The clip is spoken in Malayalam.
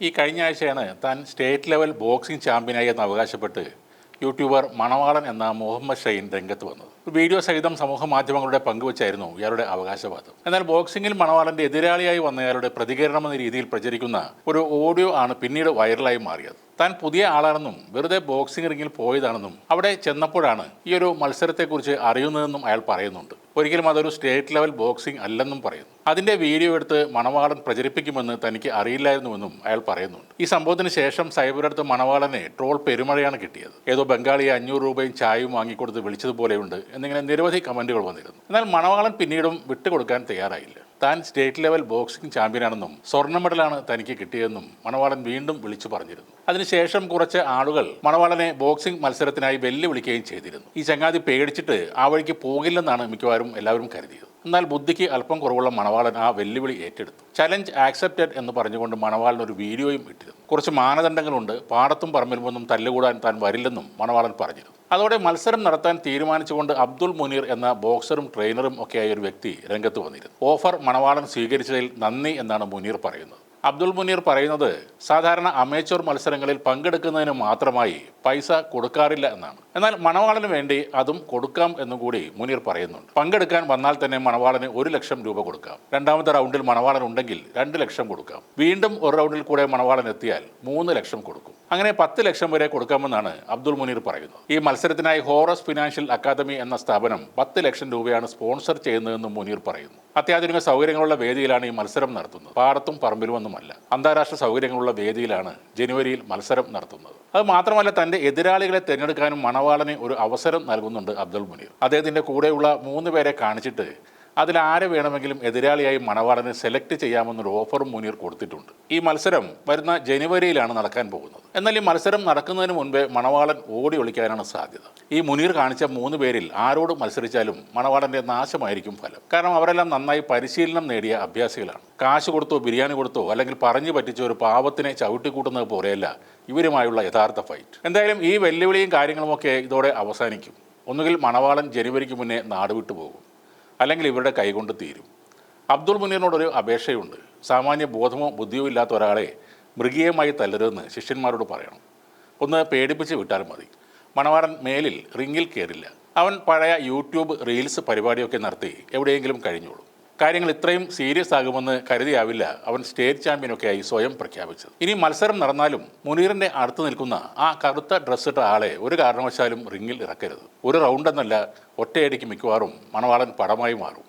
ഈ കഴിഞ്ഞ ആഴ്ചയാണ് താൻ സ്റ്റേറ്റ് ലെവൽ ബോക്സിംഗ് ചാമ്പ്യനായി എന്ന് അവകാശപ്പെട്ട് യൂട്യൂബർ മണവാളൻ എന്ന മുഹമ്മദ് ഷെയ്ൻ രംഗത്ത് വന്നത്. വീഡിയോ സഹിതം സമൂഹ മാധ്യമങ്ങളുടെ പങ്കുവച്ചായിരുന്നു ഇയാളുടെ അവകാശവാദം. എന്നാൽ ബോക്സിംഗിൽ മണവാളന്റെ എതിരാളിയായി വന്നയാളുടെ പ്രതികരണം എന്ന രീതിയിൽ പ്രചരിക്കുന്ന ഒരു ഓഡിയോ ആണ് പിന്നീട് വൈറലായി മാറിയത്. താൻ പുതിയ ആളാണെന്നും വെറുതെ ബോക്സിംഗ് റിങ്ങിൽ പോയതാണെന്നും അവിടെ ചെന്നപ്പോഴാണ് ഈ ഒരു മത്സരത്തെക്കുറിച്ച് അറിയുന്നതെന്നും അയാൾ പറയുന്നുണ്ട്. ഒരിക്കലും അതൊരു സ്റ്റേറ്റ് ലെവൽ ബോക്സിംഗ് അല്ലെന്നും പറയുന്നു. അതിന്റെ വീഡിയോ എടുത്ത് മണവാളൻ പ്രചരിപ്പിക്കുമെന്ന് തനിക്ക് അറിയില്ലായിരുന്നുവെന്നും അയാൾ പറയുന്നുണ്ട്. ഈ സംഭവത്തിന് ശേഷം സൈബറടുത്ത് മണവാളനെ ട്രോൾ പെരുമഴയാണ് കിട്ടിയത്. ഏതോ ബംഗാളിയെ അഞ്ഞൂറ് രൂപയും ചായയും വാങ്ങിക്കൊടുത്ത് വിളിച്ചതുപോലെയുണ്ട് എന്നിങ്ങനെ നിരവധി കമന്റുകൾ വന്നിരുന്നു. എന്നാൽ മണവാളൻ പിന്നീടും വിട്ടുകൊടുക്കാൻ തയ്യാറായില്ല. താൻ സ്റ്റേറ്റ് ലെവൽ ബോക്സിംഗ് ചാമ്പ്യനാണെന്നും സ്വർണ മെഡലാണ് തനിക്ക് കിട്ടിയതെന്നും മണവാളൻ വീണ്ടും വിളിച്ചു പറഞ്ഞിരുന്നു. അതിനുശേഷം കുറച്ച് ആളുകൾ മണവാളനെ ബോക്സിംഗ് മത്സരത്തിനായി വെല്ലുവിളിക്കുകയും ചെയ്തിരുന്നു. ഈ ചങ്ങാതി പേടിച്ചിട്ട് ആ വഴിക്ക് പോകില്ലെന്നാണ് മിക്കവാറും എല്ലാവരും കരുതിയത്. എന്നാൽ ബുദ്ധിക്ക് അല്പം കുറവുള്ള മണവാളൻ ആ വെല്ലുവിളി ഏറ്റെടുത്തു. ചലഞ്ച് ആക്സെപ്റ്റഡ് എന്ന് പറഞ്ഞുകൊണ്ട് മണവാളൻ ഒരു വീഡിയോയും ഇട്ടിരുന്നു. കുറച്ച് മാനദണ്ഡങ്ങളുണ്ട്. പാടത്തും പറമ്പിലുമൊന്നും തല്ലുകൂടാൻ താൻ വരില്ലെന്നും മണവാളൻ പറഞ്ഞിരുന്നു. അതോടെ മത്സരം നടത്താൻ തീരുമാനിച്ചുകൊണ്ട് അബ്ദുൾ മുനീർ എന്ന ബോക്സറും ട്രെയിനറും ഒക്കെയായ ഒരു വ്യക്തി രംഗത്ത് വന്നിരുന്നു. ഓഫർ മണവാളൻ സ്വീകരിച്ചതിൽ നന്ദി എന്നാണ് മുനീർ പറയുന്നത്. അബ്ദുൾ മുനീർ പറയുന്നത് സാധാരണ അമേച്ചർ മത്സരങ്ങളിൽ പങ്കെടുക്കുന്നതിന് മാത്രമായി പൈസ കൊടുക്കാറില്ല എന്നാണ്. എന്നാൽ മണവാളന് വേണ്ടി അതും കൊടുക്കാം എന്നും കൂടി മുനീർ പറയുന്നുണ്ട്. പങ്കെടുക്കാൻ വന്നാൽ തന്നെ മണവാളന് ഒരു ലക്ഷം രൂപ കൊടുക്കാം. രണ്ടാമത്തെ റൗണ്ടിൽ മണവാളൻ ഉണ്ടെങ്കിൽ രണ്ട് ലക്ഷം കൊടുക്കാം. വീണ്ടും ഒരു റൗണ്ടിൽ കൂടെ മണവാളൻ എത്തിയാൽ മൂന്ന് ലക്ഷം കൊടുക്കും. അങ്ങനെ പത്ത് ലക്ഷം വരെ കൊടുക്കാമെന്നാണ് അബ്ദുൾ മുനീർ പറയുന്നത്. ഈ മത്സരത്തിനായി ഹോറസ് ഫിനാൻഷ്യൽ അക്കാദമി എന്ന സ്ഥാപനം പത്ത് ലക്ഷം രൂപയാണ് സ്പോൺസർ ചെയ്യുന്നതെന്നും മുനീർ പറയുന്നു. അത്യാധുനിക സൗകര്യങ്ങളുള്ള വേദിയിലാണ് ഈ മത്സരം നടത്തുന്നത്. പാടത്തും പറമ്പിലുമൊന്നുമല്ല. അന്താരാഷ്ട്ര സൗകര്യങ്ങളുള്ള വേദിയിലാണ് ജനുവരിയിൽ മത്സരം നടത്തുന്നത്. അത് മാത്രമല്ല തന്റെ എതിരാളികളെ തിരഞ്ഞെടുക്കാനും മണവാളന് ഒരു അവസരം നൽകുന്നുണ്ട് അബ്ദുൾ മുനീർ. അദ്ദേഹത്തിന്റെ കൂടെയുള്ള മൂന്ന് പേരെ കാണിച്ചിട്ട് അതിൽ ആരെ വേണമെങ്കിലും എതിരാളിയായി മണവാളനെ സെലക്ട് ചെയ്യാമെന്നൊരു ഓഫറും മുനീർ കൊടുത്തിട്ടുണ്ട്. ഈ മത്സരം വരുന്ന ജനുവരിയിലാണ് നടക്കാൻ പോകുന്നത്. എന്നാൽ ഈ മത്സരം നടക്കുന്നതിന് മുൻപേ മണവാളൻ ഓടി ഒളിക്കാനാണ് സാധ്യത. ഈ മുനീർ കാണിച്ച മൂന്ന് പേരിൽ ആരോട് മത്സരിച്ചാലും മണവാളന്റെ നാശമായിരിക്കും ഫലം. കാരണം അവരെല്ലാം നന്നായി പരിശീലനം നേടിയ അഭ്യാസികളാണ്. കാശ് കൊടുത്തോ ബിരിയാണി കൊടുത്തോ അല്ലെങ്കിൽ പറഞ്ഞു പറ്റിച്ച ഒരു പാവത്തിനെ ചവിട്ടിക്കൂട്ടുന്നത് പോലെയല്ല ഇവരുമായുള്ള യഥാർത്ഥ ഫൈറ്റ് എന്തായാലും ഈ വെല്ലുവിളിയും കാര്യങ്ങളുമൊക്കെ ഇതോടെ അവസാനിക്കും. ഒന്നുകിൽ മണവാളൻ ജനുവരിക്ക് മുന്നേ നാടുവിട്ടു പോകും അല്ലെങ്കിൽ ഇവരുടെ കൈകൊണ്ട് തീരും. അബ്ദുൾ മുനീറിനോടൊരു അപേക്ഷയുണ്ട്. സാമാന്യ ബോധമോ ബുദ്ധിയോ ഇല്ലാത്ത ഒരാളെ മൃഗീയമായി തല്ലരുതെന്ന് ശിഷ്യന്മാരോട് പറയണം. ഒന്ന് പേടിപ്പിച്ച് വിട്ടാൽ മതി. മണവാളൻ മേലിൽ റിങ്ങിൽ കയറില്ല അവൻ പഴയ യൂട്യൂബ് റീൽസ് പരിപാടിയൊക്കെ നടത്തി എവിടെയെങ്കിലും കഴിഞ്ഞോളും. കാര്യങ്ങൾ ഇത്രയും സീരിയസ് ആകുമെന്ന് കരുതിയാവില്ല അവൻ സ്റ്റേറ്റ് ചാമ്പ്യനൊക്കെയായി സ്വയം പ്രഖ്യാപിച്ചത്. ഇനി മത്സരം നടന്നാലും മുനീറിന്റെ അടുത്ത് നിൽക്കുന്ന ആ കറുത്ത ഡ്രസ്സിട്ട ആളെ ഒരു കാരണവശാലും റിങ്ങിൽ ഇറക്കരുത്. ഒരു റൗണ്ട് എന്നല്ല ഒറ്റയടിക്ക് മിക്കവാറും മണവാളൻ പടമായി മാറും.